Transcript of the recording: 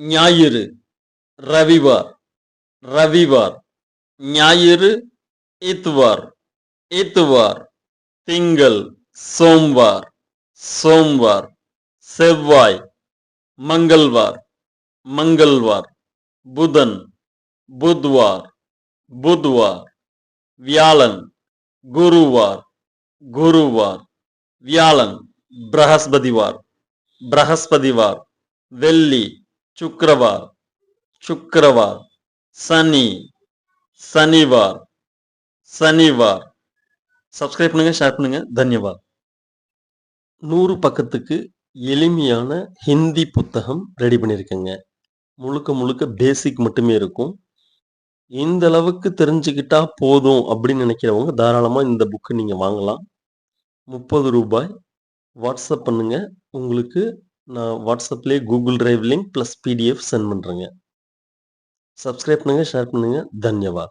ஞாயிறு ரவிவார் ரவிவார் ஞாயிறு இத்வார் இத்துவார் திங்கள் சோம்வார் சோம்வார் செவ்வாய் மங்கள்வார் மங்கள்வார் புதன் புத்வார் புத்வார் வியாழன் குருவார் குருவார் வியாழன் பிரகஸ்பதிவார் பிரகஸ்பதிவார் வெள்ளி சுக்கிரவார் சுக்கிரவார் சனி சனிவார் சனிவார். சப்ஸ்கிரைப் பண்ணுங்க ஷேர் பண்ணுங்க. தன்யவாத். நூறு பக்கத்துக்கு எளிமையான ஹிந்தி புத்தகம் ரெடி பண்ணியிருக்கேங்க. முழுக்க முழுக்க பேசிக் மட்டுமே இருக்கும். இந்த அளவுக்கு தெரிஞ்சுக்கிட்டா போதும் அப்படின்னு நினைக்கிறவங்க தாராளமாக இந்த புக்கு நீங்கள் வாங்கலாம். முப்பது ரூபாய். வாட்ஸ்அப் பண்ணுங்க. உங்களுக்கு நான் வாட்ஸ்அப்லேயே Google Drive link plus PDF send பண்ணுறேங்க சப்ஸ்கிரைப் பண்ணுங்க ஷேர் பண்ணுங்கள் தன்யவாத்.